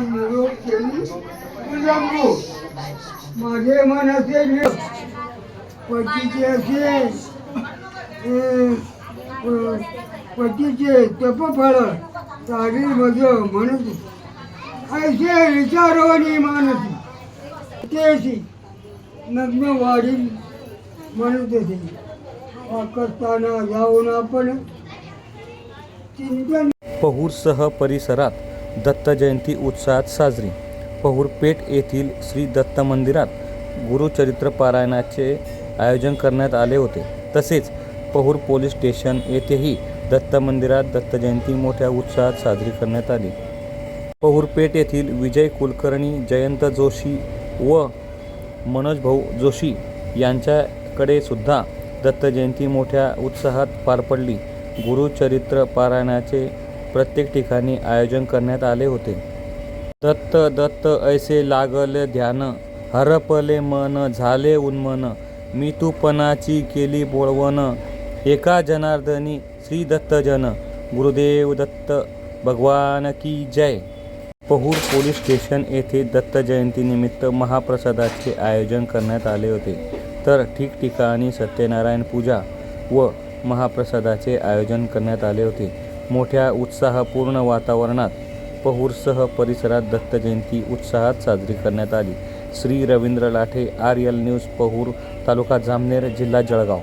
निरोप केली माझे मन असे पतीचे असे पतीचे तपफळ सारी मज म्हणत ऐसे विचारोनी मानसी तेशी नग्न वाढी म्हणत होते पाकिस्ताना जाऊन आपण चिंतन पहूरसह परिसरात दत्त जयंती उत्साहात साजरी. पहुरपेठ येथील श्री दत्त मंदिरात गुरुचरित्र पारायणाचे आयोजन करण्यात आले होते. तसेच पहूर पोलीस स्टेशन येथेही दत्त मंदिरात दत्त जयंती मोठ्या उत्साहात साजरी करण्यात आली. पहुरपेठ येथील विजय कुलकर्णी जयंत जोशी व मनोज भाऊ जोशी यांच्याकडे सुद्धा दत्त जयंती मोठ्या उत्साहात पार पडली. गुरुचरित्र पारायणाचे प्रत्येक ठिकाणी आयोजन करण्यात आले होते. दत्त दत्त ऐसे लागले ध्यान हरपले मन झाले उन्मन मी तूपणाची केली बोळवण. एका जनार्दनी श्री दत्तजन गुरुदेव दत्त भगवान की जय. पहूर पोलीस स्टेशन येथे दत्त जयंतीनिमित्त महाप्रसादाचे आयोजन करण्यात आले होते. तर ठिकठिकाणी सत्यनारायण पूजा व महाप्रसादाचे आयोजन करण्यात आले होते. मोठ्या उत्साहपूर्ण वातावरणात पहूरसह परिसरात दत्तजयंती उत्साहात साजरी करण्यात आली. Shri Ravindra Lathe R L news Pahur तालुका जामनेर जिल्हा जळगाव.